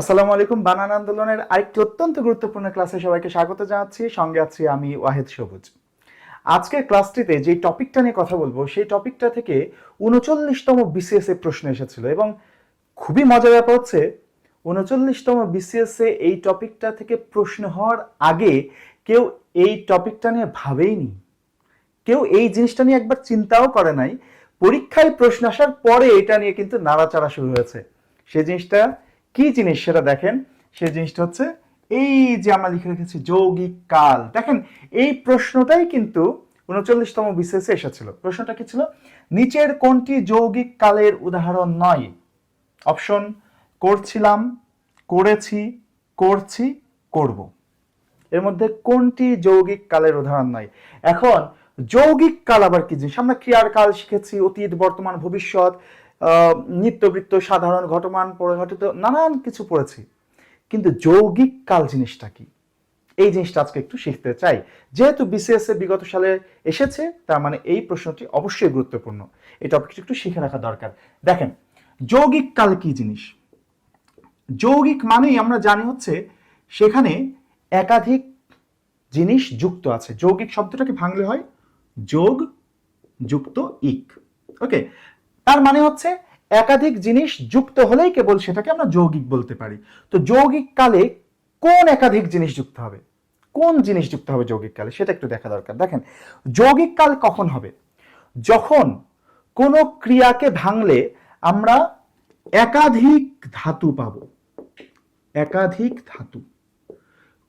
আসসালামু আলাইকুম। বানান আন্দোলনের আরেকটি অত্যন্ত গুরুত্বপূর্ণ ক্লাসে সবাইকে স্বাগত জানাচ্ছি। সঙ্গে আছি আমি ওয়াহেদ সবুজ। আজকের ক্লাসটিতে যে টপিকটা নিয়ে কথা বলব, সেই টপিকটা থেকে উনচল্লিশতম বিসিএস এ প্রশ্ন এসেছিল এবং খুবই মজার ব্যাপার হচ্ছে, উনচল্লিশতম বিসিএস এ এই টপিকটা থেকে প্রশ্ন হওয়ার আগে কেউ এই টপিকটা নিয়ে ভাবেইনি কেউ এই জিনিসটা নিয়ে একবার চিন্তাও করে নাই। পরীক্ষায় প্রশ্ন আসার পরে এটা নিয়ে কিন্তু নাড়াচাড়া শুরু হয়েছে। সেই জিনিসটা কি জিনিস সেটা দেখেন? সেই জিনিসটা হচ্ছে এই যে আমরা লিখে রেখেছি যৌগিক কাল। দেখেন, এই প্রশ্নটাই কিন্তু উনচল্লিশতম বিশেষে এসেছিল। প্রশ্নটা কি ছিল? নিচের কোনটি যৌগিক কালের উদাহরণ নয়? অপশন, করছিলাম, করেছি, করছি, করব। এর মধ্যে কোনটি যৌগিক কালের উদাহরণ নয়? এখন, যৌগিক কাল আবার কি জিনিস? আমরা ক্রিয়ার কাল শিখেছি, অতীত, বর্তমান, ভবিষ্যৎ নিত্যবৃত্ত, সাধারণ ঘটমান পরিঘটিত, নানান কিছু পড়েছি। কিন্তু যৌগিক কাল জিনিসটা কি? এই জিনিসটা আজকে একটু শিখতে চাই। যেহেতু বিসিএস এ বিগত সালে এসেছে, তার মানে এই প্রশ্নটি অবশ্যই গুরুত্বপূর্ণ। এই টপিকটি একটু শিখে রাখা দরকার। দেখেন, যৌগিক কাল কি জিনিস? যৌগিক মানেই আমরা জানি হচ্ছে, সেখানে একাধিক জিনিস যুক্ত আছে। যৌগিক শব্দটাকে ভাঙলে হয়? যোগ, যুক্ত, ইক। ওকে তার মানে হচ্ছে একাধিক জিনিস যুক্ত হলেই কেবল সেটাকে আমরা যৌগিক বলতে পারি। তো যৌগিক কালে কোন একাধিক জিনিস যুক্ত হবে? কোন জিনিস যুক্ত হবে যৌগিক কালে? সেটা একটু দেখা দরকার। দেখেন, যৌগিক কাল কখন হবে? যখন কোনো ক্রিয়াকে ভাঙলে আমরা একাধিক ধাতু পাব। একাধিক ধাতু।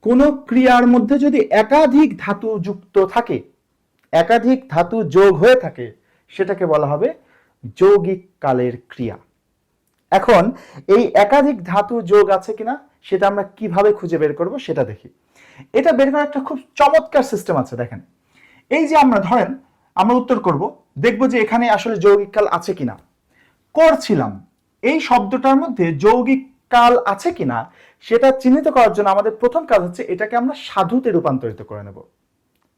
কোন ক্রিয়ার মধ্যে যদি একাধিক ধাতু যুক্ত থাকে, একাধিক ধাতু যোগ হয়ে থাকে, সেটাকে বলা হবে যৌগিক কালের ক্রিয়া। এখন এই একাধিক ধাতু যোগ আছে কিনা সেটা আমরা কীভাবে খুঁজে বের করব সেটা দেখি। এটা বের করার একটা খুব চমৎকার সিস্টেম আছে, দেখেন। এই যে আমরা ধরেন, আমরা উত্তর করব, দেখব যে এখানে আসলে যৌগিক কাল আছে কিনা। করছিলাম। এই শব্দটার মধ্যে যৌগিক কাল আছে কিনা সেটা চিহ্নিত করার জন্য আমাদের প্রথম কাজ হচ্ছে এটাকে আমরা সাধুতে রূপান্তরিত করে নেব।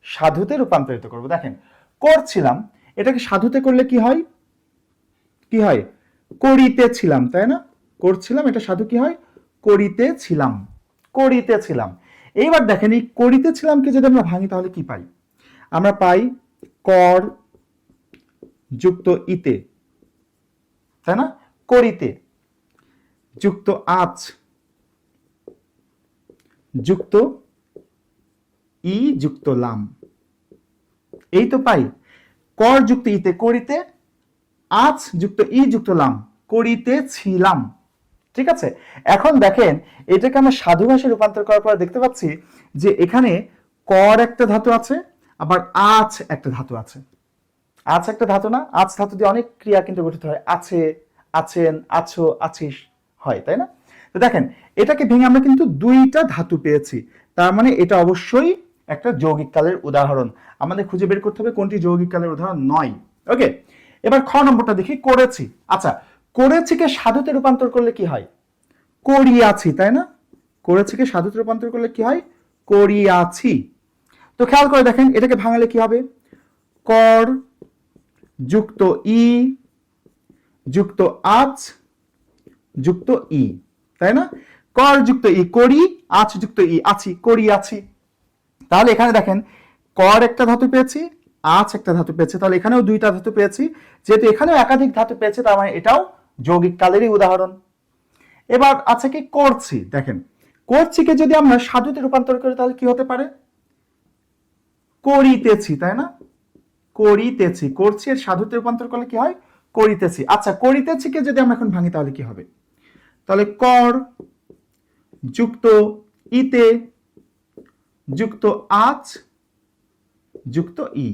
সাধুতে রূপান্তরিত করব। দেখেন, করছিলাম, এটাকে সাধুতে করলে কি হয়? কি হয়? করিতেছিলাম তাই না? করছিলাম, এটা সাধু কি হয়? করিতেছিলাম করিতেছিলাম এইবার দেখেন, এই করিতেছিলামকে যদি আমরা ভাঙি, তাহলে কি পাই? আমরা পাই কর যুক্ত ইতে, তাই না? করিতে যুক্ত আচ যুক্ত ই, যুক্ত লাম। এই তো পাই। কর যুক্ত ইতে, করিতে আজ যুক্ত, ই যুক্ত লাম করিতে ছিলাম। ঠিক আছে? এখন দেখেন, এটাকে আমরা সাধু ভাষায় রূপান্তর করার পর দেখতে পাচ্ছি যে এখানে কর একটা ধাতু আছে, আবার আজ একটা ধাতু আছে। আজ একটা ধাতু না? আজ ধাতু দিয়ে অনেক ক্রিয়া কিন্তু গঠিত হয়। আছে, আছেন, আছো, আছিস হয়, তাই না? তো দেখেন, এটাকে ভেঙে আমরা কিন্তু দুইটা ধাতু পেয়েছি। তার মানে এটা অবশ্যই একটা যৌগিক কালের উদাহরণ। আমাদের খুঁজে বের করতে হবে কোনটি যৌগিক কালের উদাহরণ? নয়। ওকে? এবার খ নম্বরটা দেখি, করেছি। আচ্ছা করেছিকে সাধুতে রূপান্তর করলে কি হয়? করিয়াছি, তাই না? করেছিকে সাধুতে রূপান্তর করলে কি হয়? করিয়াছি। তো খেয়াল করে দেখেন, এটাকে ভাঙালে কি হবে? কর যুক্ত ই, যুক্ত আজ, যুক্ত ই, তাই না? কর যুক্ত ই, করি আছ যুক্ত ই, আছি করি আছি তাহলে এখানে দেখেন, কর একটা ধাতু পেয়েছি আছ একটা ধাতু পেয়েছি, তাহলে এখানেও দুইটা ধাতু পেয়েছি। যেহেতু এখানেও একাধিক ধাতু পেয়েছে, তার মানে এটাও যৌগিক কালেরই উদাহরণ। এবার আছে কি করছি দেখেন। করছিকে যদি আমরা সাধুতে রূপান্তর করি, তাহলে কি হতে পারে? করিতেছি, তাই না? করিতেছি। করছি এর সাধুতে রূপান্তর করলে কি হয়? করিতেছি। আচ্ছা করিতেছিকে যদি আমরা এখন ভাঙি, তাহলে কি হবে? তাহলে কর যুক্ত ইতে, যুক্ত আচ, যুক্ত ই।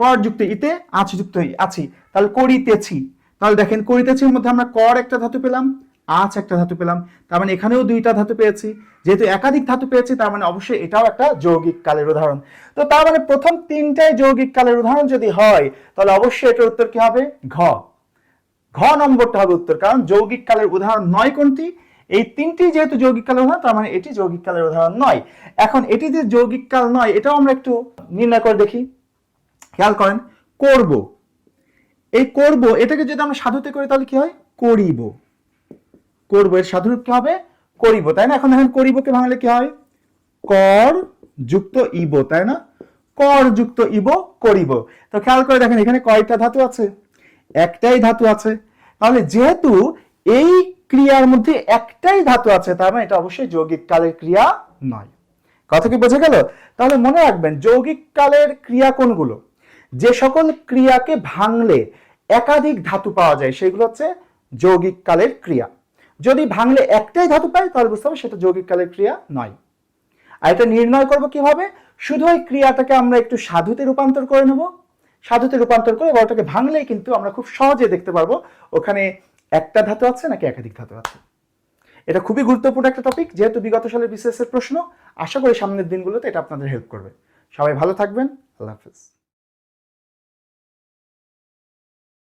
কর যুক্ত, ইতে আচ যুক্ত আছি। তাহলে করিতেছি। তাহলে দেখেন, করিতেছির মধ্যে আমরা কর একটা ধাতু পেলাম আচ একটা ধাতু পেলাম, তার মানে এখানেও দুইটা ধাতু পেয়েছি। যেহেতু একাধিক ধাতু পেয়েছি, তার মানে অবশ্যই এটাও একটা যৌগিক কালের উদাহরণ। তো তার মানে প্রথম তিনটাই যৌগিক কালের উদাহরণ যদি হয়, তাহলে অবশ্যই এটার উত্তর কি হবে? ঘ। ঘ নম্বরটা হবে উত্তর, কারণ যৌগিক কালের উদাহরণ নয় কোনটি? এই তিনটি যেহেতু যৌগিক কালের উদাহরণ, তার মানে এটি যৌগিক কালের উদাহরণ নয়। এখন এটি যে যৌগিক কাল নয়, এটাও আমরা একটু নির্ণয় করে দেখি। খেয়াল করেন, করব। এই করব, এটাকে যদি আমরা সাধুতে করি তাহলে কি হয়? করিব। করব, এর সাধুরূপ কি হবে? করিব, তাই না? এখন দেখেন, করিবকে ভাঙলে কি হয়? কর যুক্ত ইব, তাই না? কর যুক্ত ইব, করিব। তো খেয়াল করে দেখেন, এখানে কয়টা ধাতু আছে? একটাই ধাতু আছে। তাহলে যেহেতু এই ক্রিয়ার মধ্যে একটাই ধাতু আছে, তার মানে এটা অবশ্যই যৌগিক কালের ক্রিয়া নয়। কথা কি বোঝা গেল? তাহলে মনে রাখবেন, যৌগিক কালের ক্রিয়া কোনগুলো? যে সকল ক্রিয়াকে ভাঙলে একাধিক ধাতু পাওয়া যায়, সেগুলো হচ্ছে যৌগিক কালের ক্রিয়া। যদি ভাঙলে একটাই ধাতু পাই তাহলে বুঝতে হবে সেটা যৌগিক কালের ক্রিয়া নয়। আর এটা নির্ণয় করব কীভাবে? শুধু ওই ক্রিয়াটাকে আমরা একটু সাধুতে রূপান্তর করে নেব। সাধুতে রূপান্তর করে ওটাকে ভাঙলেই কিন্তু আমরা খুব সহজে দেখতে পারব ওখানে একটা ধাতু আছে নাকি একাধিক ধাতু আছে। এটা খুবই গুরুত্বপূর্ণ একটা টপিক যেহেতু বিগত সালের বিসিএস প্রশ্ন, আশা করি সামনের দিনগুলোতে এটা আপনাদের হেল্প করবে। সবাই ভালো থাকবেন, আল্লাহ হাফিজ।